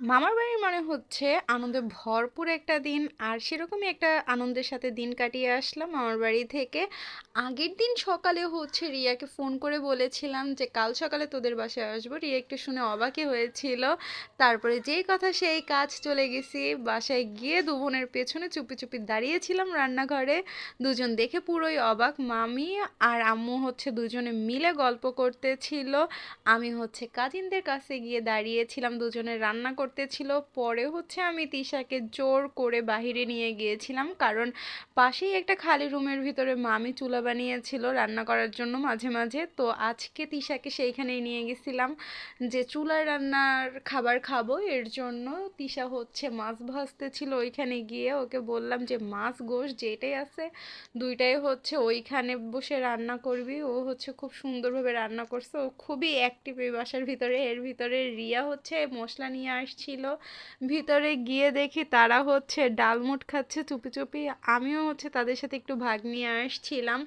মামার বাড়ি মনে হচ্ছে আনন্দে ভরপুর একটা দিন, আর সেরকমই একটা আনন্দের সাথে দিন কাটিয়ে আসলাম মামার বাড়ি থেকে। আগের দিন সকালে হচ্ছে রিয়াকে ফোন করে বলেছিলাম যে, কাল সকালে তোদের বাসায় আসব। রিয়া একটু শুনে অবাকই হয়েছিল। তারপরে যেই কথা সেই কাজ চলে গেছি। বাসায় গিয়ে দু বোনের পেছনে চুপি চুপি দাঁড়িয়েছিলাম রান্নাঘরে। দুজন দেখে পুরোই অবাক, মামি আর আম্মু হচ্ছে দুজনে মিলে গল্প করতেছিল। আমি হচ্ছে কাজিনদের কাছে গিয়ে দাঁড়িয়েছিলাম, দুজনে রান্না করতেছিল পরে হচ্ছে আমি তিশাকে জোর করে বাহিরে নিয়ে গিয়েছিলাম। কারণ পাশেই একটা খালি রুমের ভিতরে মামি চুলা বানিয়েছিল রান্না করার জন্য মাঝে মাঝে। তো আজকে তিশাকে সেইখানেই নিয়ে গেছিলাম যে চুলার রান্নার খাবার খাব, এর জন্য তিশা হচ্ছে মাছ ভাজতে ছিল ওইখানে গিয়ে। ওকে বললাম যে, মাছ, গোশ যেটাই আছে দুইটাই হচ্ছে ওইখানে বসে রান্না করবি। ও হচ্ছে খুব সুন্দরভাবে রান্না করছে। ও খুবই অ্যাক্টিভ এই বাসার ভিতরে। এর ভিতরে রিয়া হচ্ছে মশলা নিয়ে আসছিল ভিতরে গিয়ে দেখি তারা হচ্ছে ডালমুট খাচ্ছে, চুপি চুপি। আমিও হচ্ছে তাদের সাথে একটু ভাগ নিয়ে আসছিলাম।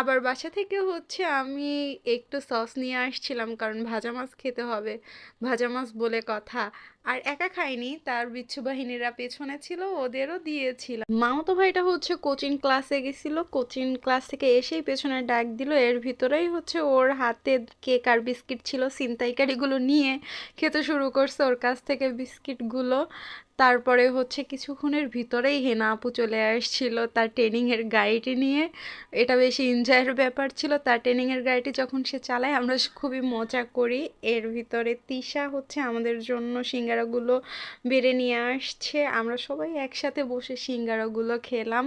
আবার বাসা থেকে হচ্ছে আমি একটু সস নিয়ে আসছিলাম, কারণ ভাজা মাছ খেতে হবে। ভাজা মাছ বলে কথা। আর একা খাইনি তার বিচ্ছু বাহিনীরা পেছনে ছিল, ওদেরও দিয়েছিল। মামতো ভাইটা হচ্ছে কোচিং ক্লাসে গেছিল, কোচিং ক্লাস থেকে এসেই পেছনে ডাক দিল, এর ভিতরেই হচ্ছে ওর হাতে কেক আর বিস্কিট ছিল ছিনতাইকারীগুলো নিয়ে খেতে শুরু করছে ওর কাছ থেকে বিস্কিটগুলো। তারপরে হচ্ছে কিছুক্ষণের ভিতরেই হেনা আপু চলে আসছিল তার ট্রেনিংয়ের গাড়িটি নিয়ে। এটা বেশি এনজয়ের ব্যাপার ছিল। তার ট্রেনিংয়ের গাড়িটি যখন সে চালায়, আমরা খুবই মজা করি। এর ভিতরে তিশা হচ্ছে আমাদের জন্য সিঙ্গারাগুলো বেড়ে নিয়ে আসছে। আমরা সবাই একসাথে বসে সিঙ্গারাগুলো খেলাম।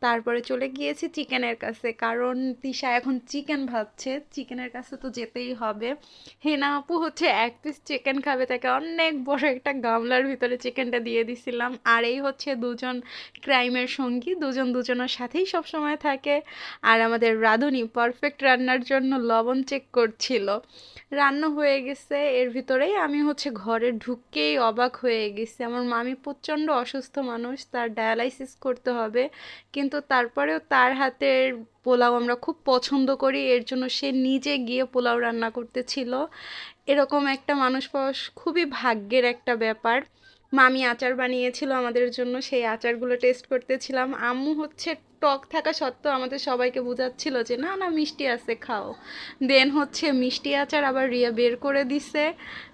তারপরে চলে গিয়েছি চিকেনের কাছে। কারণ তিশা এখন চিকেন ভাবছে। চিকেনের কাছে তো যেতেই হবে। হেনা আপু হচ্ছে এক পিস চিকেন খাবে, তাকে অনেক বড় একটা গামলার ভিতরে চিকেনটা দিয়ে দিছিলাম। আর এই হচ্ছে দুজন ক্রাইমের সঙ্গী। দুজন দুজনের সাথেই সবসময় থাকে। আর আমাদের রাঁধুনি পারফেক্ট রান্নার জন্য লবণ চেক করছিল। রান্না হয়ে গেছে। এর ভিতরেই আমি হচ্ছে ঘরে ঢুকেই অবাক হয়ে গেছি। আমার মামি প্রচণ্ড অসুস্থ মানুষ, তার ডায়ালাইসিস করতে হবে। কিন্তু তারপরেও তার হাতের পোলাও আমরা খুব পছন্দ করি। এর জন্য সে নিজে গিয়ে পোলাও রান্না করতেছিল এরকম একটা মানুষ পাওয়া খুবই ভাগ্যের একটা ব্যাপার। মামি আচার বানিয়েছিল আমাদের জন্য, সেই আচারগুলো টেস্ট করতেছিলাম। আম্মু হচ্ছে টক থাকা সত্ত্বেও আমাদের সবাইকে বোঝাচ্ছিল যে, না না, মিষ্টি আছে, খাও। দেন হচ্ছে মিষ্টি আচার আবার রিয়া বের করে দিছে।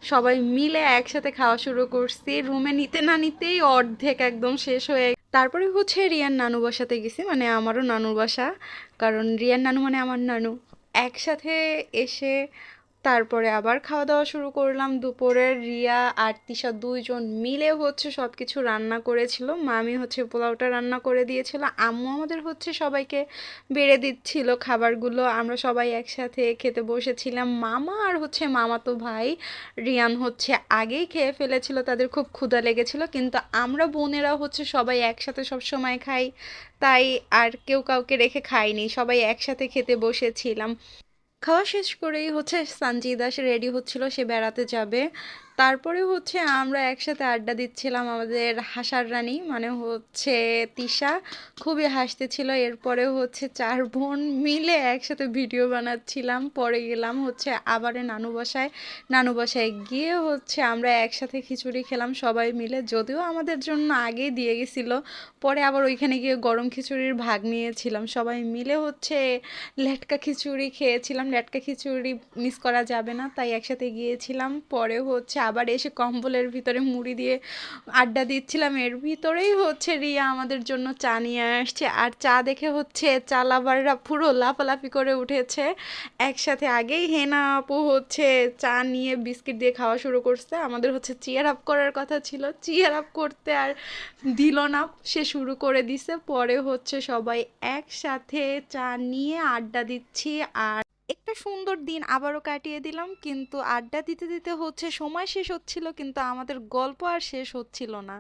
সবাই মিলে একসাথে খাওয়া শুরু করছি। রুমে নিতে না নিতেই অর্ধেক একদম শেষ হয়ে তারপরে হচ্ছে রিয়ান নানু বাসাতে গেছি মানে আমারও নানুর বাসা। কারণ রিয়ান নানু মানে আমার নানু। একসাথে এসে তারপরে আবার খাওয়া দাওয়া শুরু করলাম। দুপুরের রিয়া আর তিশা দুইজন মিলে হচ্ছে সব কিছু রান্না করেছিল। মামি হচ্ছে পোলাওটা রান্না করে দিয়েছিল। আম্মু আমাদের হচ্ছে সবাইকে বেড়ে দিচ্ছিল খাবারগুলো। আমরা সবাই একসাথে খেতে বসেছিলাম। মামা আর হচ্ছে মামা তো ভাই রিয়ান হচ্ছে আগেই খেয়ে ফেলেছিল। তাদের খুব ক্ষুধা লেগেছিল। কিন্তু আমরা বোনেরা হচ্ছে সবাই একসাথে সব সময় খাই। তাই আর কেউ কাউকে রেখে খাইনি। সবাই একসাথে খেতে বসেছিলাম। খাওয়া শেষ করেই হচ্ছে সানজিদা সে রেডি হচ্ছিল সে বেড়াতে যাবে। তারপরে হচ্ছে আমরা একসাথে আড্ডা দিচ্ছিলাম আমাদের হাসার রানী মানে হচ্ছে তিশা। খুবই হাসতেছিল এরপরে হচ্ছে চার বোন মিলে একসাথে ভিডিও বানাচ্ছিলাম। পরে গেলাম হচ্ছে আবার নানু বাসায়। নানু বাসায় গিয়ে হচ্ছে আমরা একসাথে খিচুড়ি খেলাম সবাই মিলে, যদিও আমাদের জন্য আগেই দিয়ে গেছিল। পরে আবার ওইখানে গিয়ে গরম খিচুড়ির ভাগ নিয়েছিলাম। সবাই মিলে হচ্ছে লেটকা খিচুড়ি খেয়েছিলাম। লেটকা খিচুড়ি মিস করা যাবে না, তাই একসাথে গিয়েছিলাম। পরে হচ্ছে আবার এসে কম্বলের ভিতরে মুড়ি দিয়ে আড্ডা দিচ্ছিলাম। এর ভিতরেই হচ্ছে রিয়া আমাদের জন্য চা নিয়ে আসছে। আর চা দেখে হচ্ছে চা লাভাররা পুরো লাফালাফি করে উঠেছে। একসাথে আগেই হেনা আপু হচ্ছে চা নিয়ে বিস্কিট দিয়ে খাওয়া শুরু করছে। আমাদের হচ্ছে চিয়ার আপ করার কথা ছিল। চিয়ার আপ করতে আর দিল না। সে শুরু করে দিছে। পরে হচ্ছে সবাই একসাথে চা নিয়ে আড্ডা দিচ্ছি। আর একটা সুন্দর দিন আবারও কাটিয়ে দিলাম। কিন্তু আড্ডা দিতে দিতে হচ্ছে, সময় শেষ হচ্ছিল, কিন্তু আমাদের গল্প আর শেষ হচ্ছিল না।